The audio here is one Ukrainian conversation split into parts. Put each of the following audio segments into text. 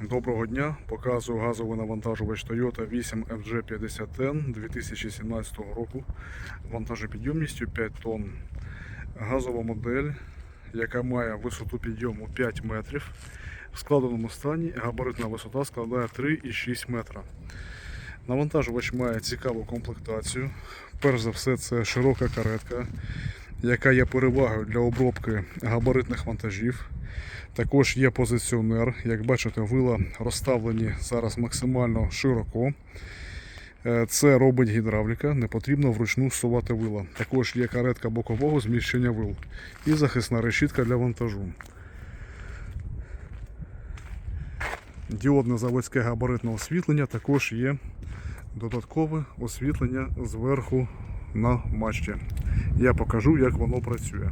Доброго дня. Показую газовий навантажувач Toyota 8 FG50N 2017 року вантажопідйомністю 5 тонн. Газова модель, яка має висоту підйому 5 метрів. В складеному стані габаритна висота складає 3,6 метра. Навантажувач має цікаву комплектацію. Перш за все, це широка каретка, яка є перевагою для обробки габаритних вантажів. Також є позиціонер. Як бачите, вила розставлені зараз максимально широко. Е, Це робить гідравліка, не потрібно вручну всувати вила. Також є каретка бокового зміщення вил і захисна решітка для вантажу. Діодне заводське габаритне освітлення, також є додаткове освітлення зверху на мачті. Я покажу, як воно працює.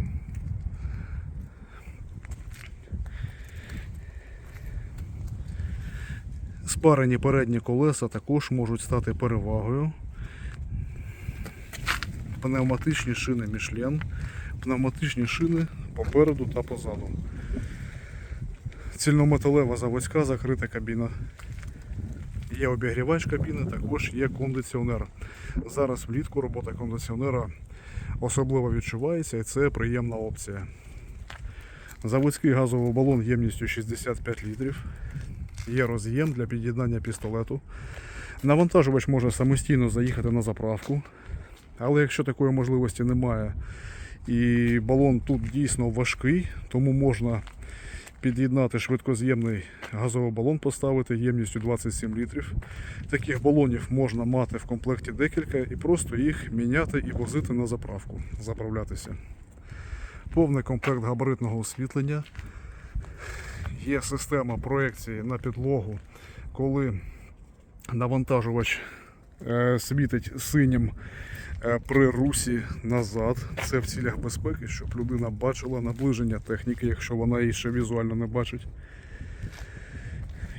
Спарені передні колеса також можуть стати перевагою. Пневматичні шини Michelin, пневматичні шини попереду та позаду. Цільнометалева заводська закрита кабіна. Є обігрівач кабіни, також є кондиціонер. Зараз влітку робота кондиціонера особливо відчувається і це приємна опція. Заводський газовий балон ємністю 65 літрів. Є роз'єм для під'єднання пістолету. Навантажувач може самостійно заїхати на заправку. Але якщо такої можливості немає і балон тут дійсно важкий, тому можна під'єднати швидкоз'ємний газовий балон, поставити ємністю 27 літрів. Таких балонів можна мати в комплекті декілька і просто їх міняти і возити на заправку, заправлятися. Повний комплект габаритного освітлення. Є система проекції на підлогу, коли навантажувач е, світить синім при русі назад. Це в цілях безпеки, щоб людина бачила наближення техніки, якщо вона її ще візуально не бачить.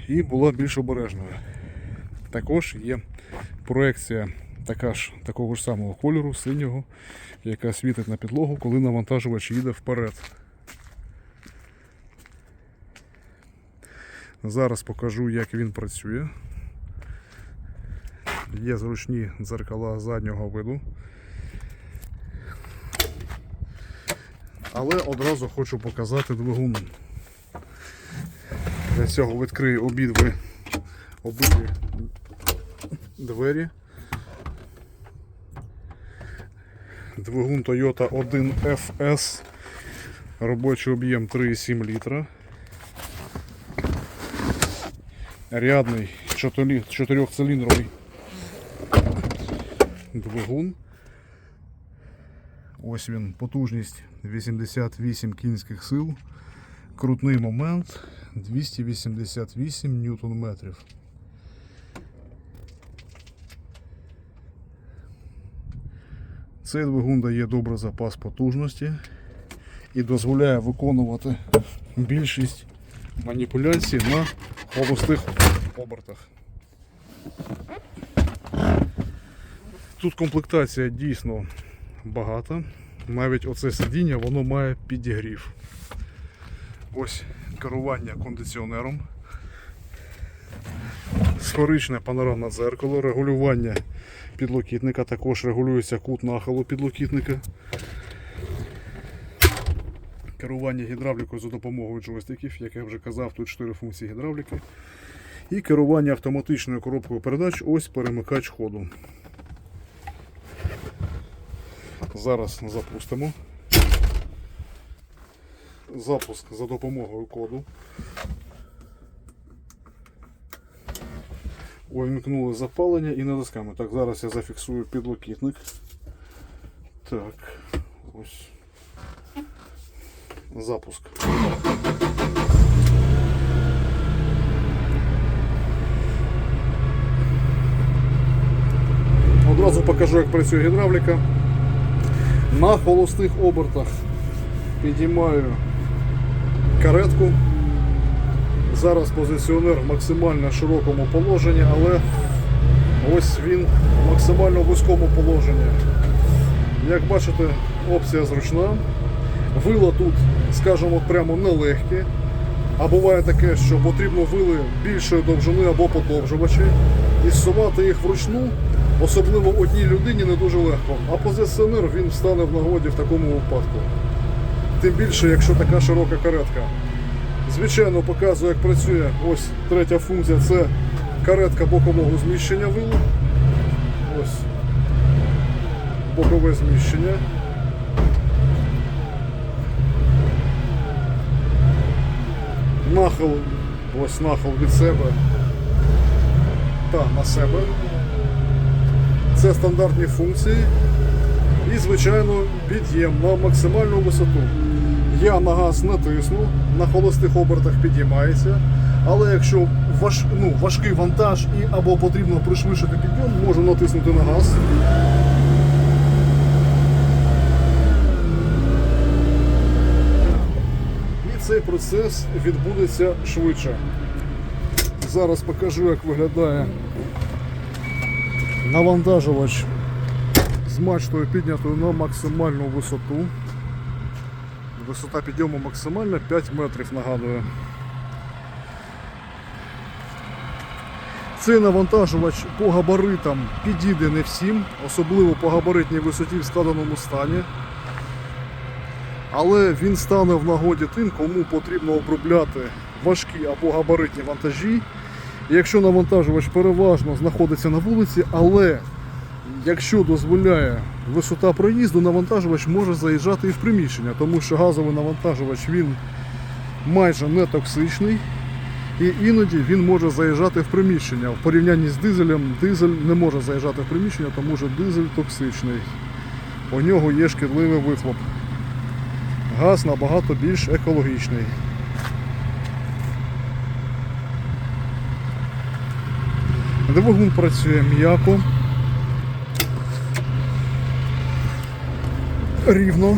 І була більш обережною. Також є проекція така ж, такого ж самого кольору, синього, яка світить на підлогу, коли навантажувач їде вперед. Зараз покажу, як він працює. Є зручні дзеркала заднього виду. Але одразу хочу показати двигун. Для цього відкрию обидві, обидві двері. Двигун Toyota 1FS. Робочий об'єм 3,7 літра. рядний чотирьохциліндровий двигун. Ось він, потужність 88 кінських сил, крутний момент 288 ньютон метрів. Цей двигун дає добрий запас потужності і дозволяє виконувати більшість маніпуляцій на холостих обертах. Тут комплектація дійсно багата. Навіть оце сидіння воно має підігрів. Ось керування кондиціонером. Сферичне панорамне дзеркало, регулювання підлокітника, також регулюється кут нахилу підлокітника. Керування гідравлікою за допомогою джойстиків, як я вже казав, тут 4 функції гідравліки. І керування автоматичною коробкою передач, ось перемикач ходу. Зараз запустимо. Запуск за допомогою коду. Увімкнули запалення і натискаємо. Так, зараз я зафіксую підлокітник. Так, ось. Запуск. Одразу покажу, як працює гідравліка. На холостих обертах підіймаю каретку. Зараз позиціонер в максимально широкому положенні, але ось він в максимально вузькому положенні. Як бачите, опція зручна. Вила тут, скажімо, прямо нелегкі. А буває таке, що потрібно вили більшої довжини або подовжувачі, і зсувати їх вручну, особливо одній людині не дуже легко. А позиціонер він встане в нагоді в такому випадку. Тим більше, якщо така широка каретка. Звичайно, показую, як працює ось третя функція це каретка бокового зміщення вилу. Ось бокове зміщення. Нахил, ось нахил від себе та на себе. Це стандартні функції. І, звичайно, під'єм на максимальну висоту. Я на газ натисну, на холостих обертах підіймається. Але якщо важ, ну, важкий вантаж і або потрібно пришвидшити підйом, можу натиснути на газ. І цей процес відбудеться швидше. Зараз покажу, як виглядає навантажувач з мачтою піднятою на максимальну висоту. Висота підйому максимальна 5 метрів, нагадую. Цей навантажувач по габаритам підійде не всім, особливо по габаритній висоті в складеному стані. Але він стане в нагоді тим, кому потрібно обробляти важкі або габаритні вантажі. Якщо навантажувач переважно знаходиться на вулиці, але якщо дозволяє висота проїзду, навантажувач може заїжджати і в приміщення, тому що газовий навантажувач він майже не токсичний. І іноді він може заїжджати в приміщення. В порівнянні з дизелем, дизель не може заїжджати в приміщення, тому що дизель токсичний. У нього є шкідливий вихлоп. Газ набагато більш екологічний. Двигун працює м'яко. Рівно.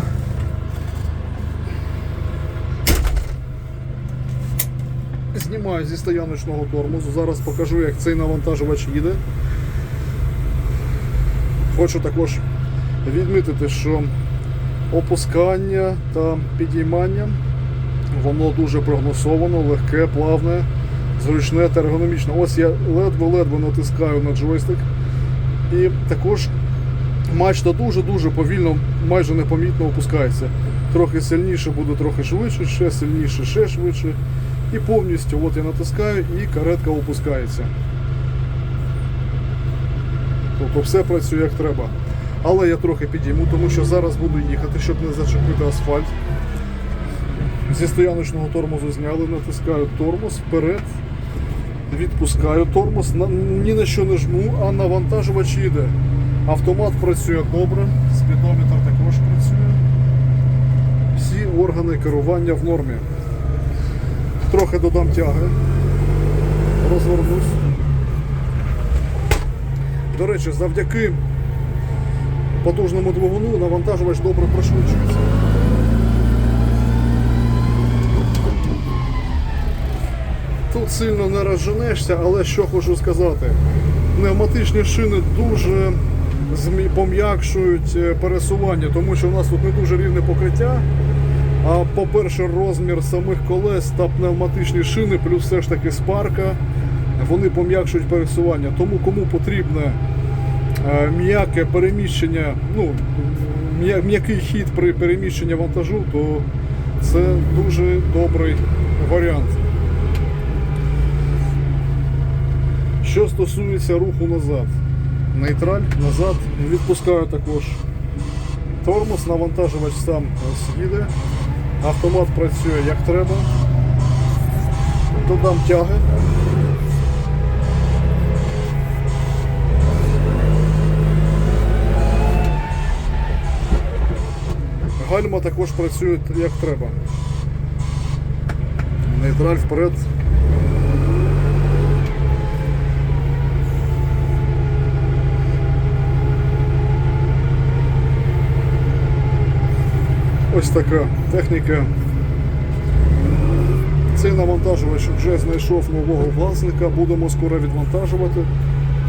Знімаю зі стояночного тормозу. Зараз покажу, як цей навантажувач їде. Хочу також відмітити, що опускання та підіймання воно дуже прогнозовано, легке, плавне, зручне та ергономічне. Ось я ледве-ледве натискаю на джойстик. І також мачта дуже-дуже повільно, майже непомітно опускається. Трохи сильніше буде, трохи швидше, ще сильніше, ще швидше. І повністю от я натискаю і каретка опускається. Тобто все працює як треба. Але я трохи підійму, тому що зараз буду їхати, щоб не зачепити асфальт. Зі стояночного тормозу зняли, натискаю тормоз вперед, відпускаю тормоз, ні на що не жму, а навантажувач їде. Автомат працює добре, спідометр також працює. Всі органи керування в нормі. Трохи додам тяги. Розвернусь. До речі, завдяки потужному двигуну навантажувач добре пришвидшується. Сильно не розженешся, але що хочу сказати, пневматичні шини дуже пом'якшують е, пересування, тому що у нас тут не дуже рівне покриття. А по-перше, розмір самих колес та пневматичні шини, плюс все ж таки спарка, вони пом'якшують пересування. Тому кому потрібне е, м'яке переміщення, ну, м'який хід при переміщенні вантажу, то це дуже добрий варіант. Що стосується руху назад, нейтраль назад відпускаю також тормоз, навантажувач сам їде, автомат працює як треба. Додам тяги. Гальма також працює як треба. Нейтраль вперед. Ось така техніка. Цей навантажувач вже знайшов нового власника, будемо скоро відвантажувати.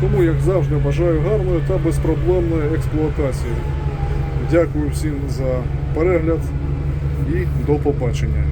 Тому, як завжди, бажаю гарної та безпроблемної експлуатації. Дякую всім за перегляд і до побачення.